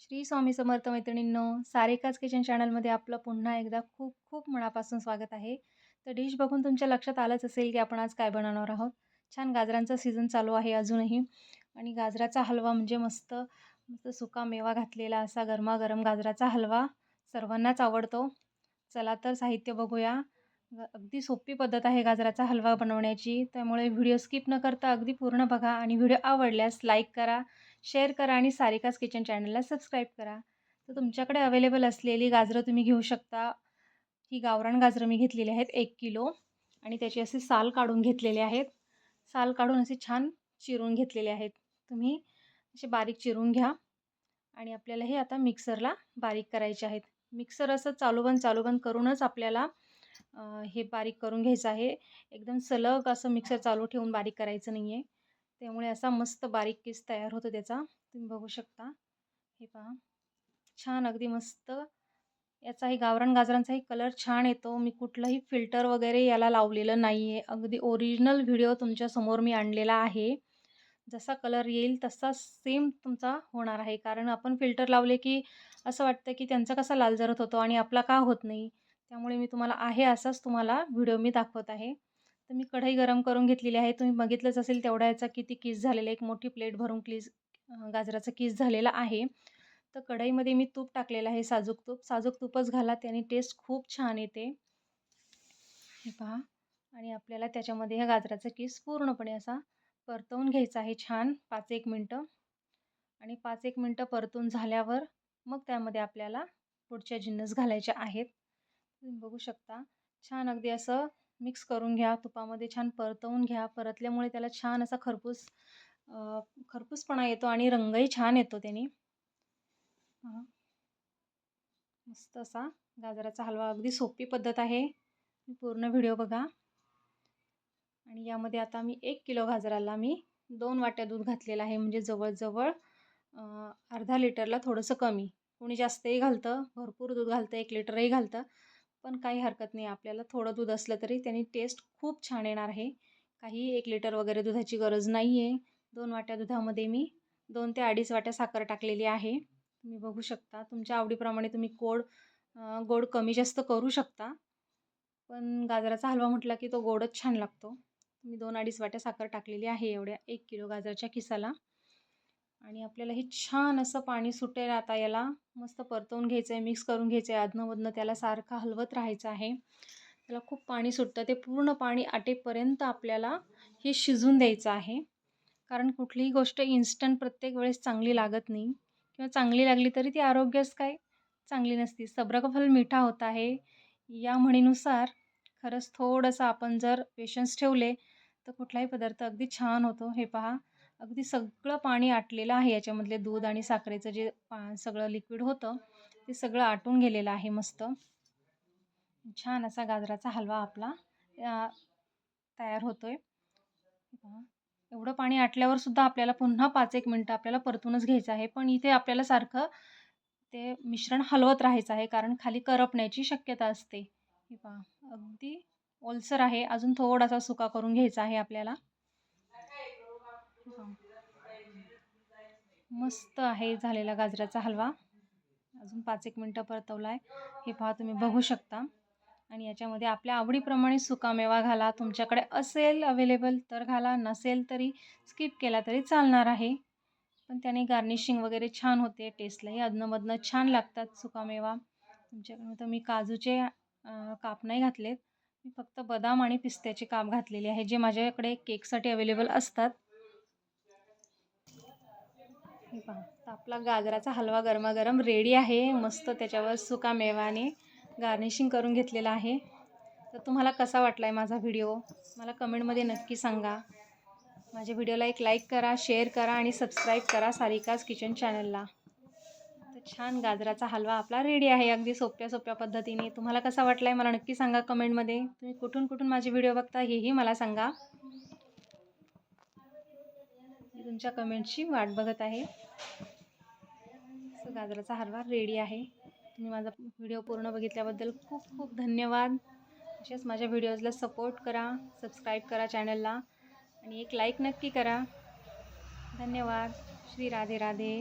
श्री स्वामी समर्थ मैत्रिणींनो सारेकाच किचन चॅनलमध्ये आपलं पुन्हा एकदा खूप खूप मनापासून स्वागत आहे. तर डिश बघून तुमच्या लक्षात आलंच असेल की आपण आज काय बनवणार आहोत. छान गाजरांचा सीझन चालू आहे अजूनही. आणि गाजराचा हलवा म्हणजे मस्त मस्त सुका मेवा घातलेला असा गरमागरम गाजराचा हलवा सर्वांनाच आवडतो. चला तर साहित्य बघूया. अगदी सोपी पद्धत आहे गाजराचा हलवा बनवण्याची. त्यामुळे व्हिडिओ स्किप न करता अगदी पूर्ण बघा. आणि व्हिडिओ आवडल्यास लाईक करा. शेअर करा आणि सारिकास किचन चॅनलला सबस्क्राईब करा. तर तुमच्याकडे अवेलेबल असलेली गाजरं तुम्ही घेऊ शकता. ही गावरान गाजरं मी घेतलेली आहेत एक किलो आणि त्याची असे साल काढून घेतलेले आहेत. साल काढून असे छान चिरून घेतलेले आहेत. तुम्ही असे बारीक चिरून घ्या आणि आपल्याला हे आता मिक्सरला बारीक करायचे आहेत. मिक्सर असं चालू बंद चालू बंद करूनच आपल्याला हे बारीक करून घ्यायचं आहे. एकदम सलग असं मिक्सर चालू ठेवून बारीक करायचं नाही आहे त्यामुळे असा मस्त बारीक केस तयार होतो त्याचा. तुम्ही बघू शकता. हे पहा. छान अगदी मस्त. याचाही गावरान गाजरांचाही कलर छान येतो. मी कुठलंही फिल्टर वगैरे याला लावलेलं नाही आहे अगदी ओरिजिनल व्हिडिओ तुमच्यासमोर मी आणलेला आहे. जसा कलर येईल तसा सेम तुमचा होणार आहे. कारण आपण फिल्टर लावले की असं वाटतं की त्यांचा कसा लाल जरत होतो आणि आपला का होत नाही. त्यामुळे मी तुम्हाला आहे असाच तुम्हाला व्हिडिओ मी दाखवत आहे. तर मी कढई गरम करून घेतलेली आहे. तुम्ही बघितलंच असेल तेवढा याचा किती किस झालेला एक मोठी प्लेट भरून क्लीज गाजराचा किस झालेला आहे. तर कढईमध्ये मी तूप टाकलेलं आहे साजूक तूप. साजूक तूपच घाला त्याने टेस्ट खूप छान येते. हे पहा. आणि आपल्याला त्याच्यामध्ये ह्या गाजराचा किस पूर्णपणे असा परतवून घ्यायचा आहे छान पाच एक मिनटं. आणि पाच एक मिनटं परतून झाल्यावर मग त्यामध्ये आपल्याला पुढच्या जिन्नस घालायच्या आहेत. तुम्ही बघू शकता. छान अगदी असं मिक्स करून घ्या तुपामध्ये छान परतवून घ्या. परतल्यामुळे त्याला छान असा खरपूस खरपूसपणा येतो आणि रंगही छान येतो त्याने. मस्त असा गाजराचा हलवा. अगदी सोपी पद्धत आहे. पूर्ण व्हिडिओ बघा. आणि यामध्ये आता मी एक किलो गाजराला मी दोन वाट्या दूध घातलेलं आहे. म्हणजे जवळजवळ अर्धा लिटरला थोडंसं कमी. कोणी जास्तही घालतं भरपूर दूध घालतं एक लिटरही घालतं. पण काही हरकत नाही. आपल्याला थोडं दूध असलं तरी त्याने टेस्ट खूप छान येणार आहे. काही एक लिटर वगैरे दुधाची गरज नाही आहे दोन वाट्या दुधामध्ये मी दोन ते अडीच वाट्या साखर टाकलेली आहे. तुम्ही बघू शकता. तुमच्या आवडीप्रमाणे तुम्ही गोड गोड कमी जास्त करू शकता. पण गाजराचा हलवा म्हटला की तो गोडच छान लागतो. मी दोन अडीच वाट्या साखर टाकलेली आहे एवढ्या एक किलो गाजराच्या किसाला. आणि आपल्याला हे छान असं पाणी सुटेल आता याला. मस्त परतवून घ्यायचं आहे मिक्स करून घ्यायचं आहे अधनंमधनं त्याला सारखं हलवत राहायचं आहे. त्याला खूप पाणी सुटतं. ते पूर्ण पाणी आटेपर्यंत आपल्याला हे शिजून द्यायचं आहे. कारण कुठलीही गोष्ट इन्स्टंट प्रत्येक वेळेस चांगली लागत नाही. किंवा चांगली लागली तरी ती आरोग्यास काय? चांगली नसती. सब्र का फल मिठा होत आहे. या म्हणीनुसार खरंच थोडंसं आपण जर पेशन्स ठेवले तर कुठलाही पदार्थ अगदी छान होतो. हे पहा. अगदी सगळं पाणी आटलेलं आहे याच्यामधले दूध आणि साखरेचं जे पा सगळं लिक्विड होतं ते सगळं आटून गेलेलं आहे मस्त. छान असा गाजराचा हलवा आपला तयार होतो आहे एवढं पाणी आटल्यावर सुद्धा आपल्याला पुन्हा पाच एक मिनटं आपल्याला परतूनच घ्यायचं आहे पण इथे आपल्याला सारखं ते मिश्रण हलवत राहायचं आहे कारण खाली करपण्याची शक्यता असते. हे पहा अगदी ओलसर आहे अजून थोडासा सुका करून घ्यायचा आहे आपल्याला. मस्त आहे झालेला गाजराचा हलवा. अजून पाच एक मिनटं परतवला आहे हे पहा तुम्ही बघू शकता. आणि याच्यामध्ये आपल्या आवडीप्रमाणे सुकामेवा घाला. तुमच्याकडे असेल अवेलेबल तर घाला नसेल तरी स्किप केला तरी चालणार आहे. पण त्याने गार्निशिंग वगैरे छान होते टेस्टलाही अधनंमधनं छान लागतात सुकामेवा. तुमच्याकडे तर मी काजूचे काप नाही घातलेत. मी फक्त बदाम आणि पिस्त्याचे काप घातलेले आहे जे माझ्याकडे केकसाठी अवेलेबल असतात. हे पहा तर आपला गाजराचा हलवा गरमागरम रेडी आहे. मस्त त्याच्यावर सुका मेवाने गार्निशिंग करून घेतलेला आहे. तर तुम्हाला कसा वाटला आहे माझा व्हिडिओ मला कमेंटमध्ये नक्की सांगा. माझ्या व्हिडिओला एक लाईक करा शेअर करा आणि सबस्क्राईब करा सारिकाज किचन चॅनलला तर छान गाजराचा हलवा आपला रेडी आहे. अगदी सोप्या सोप्या पद्धतीने. तुम्हाला कसा वाटला आहे मला नक्की सांगा कमेंटमध्ये तुम्ही कुठून कुठून माझे व्हिडिओ बघता हेही मला सांगा. मी तुमच्या कमेंटची वाट बघत आहे. सो गाजराचा हलवा रेडी आहे. तुम्ही माझा व्हिडिओ पूर्ण बघितल्याबद्दल खूप खूप धन्यवाद. तसेच माझ्या व्हिडिओजला सपोर्ट करा सबस्क्राईब करा चॅनलला आणि एक लाईक नक्की करा. धन्यवाद. श्री राधे राधे.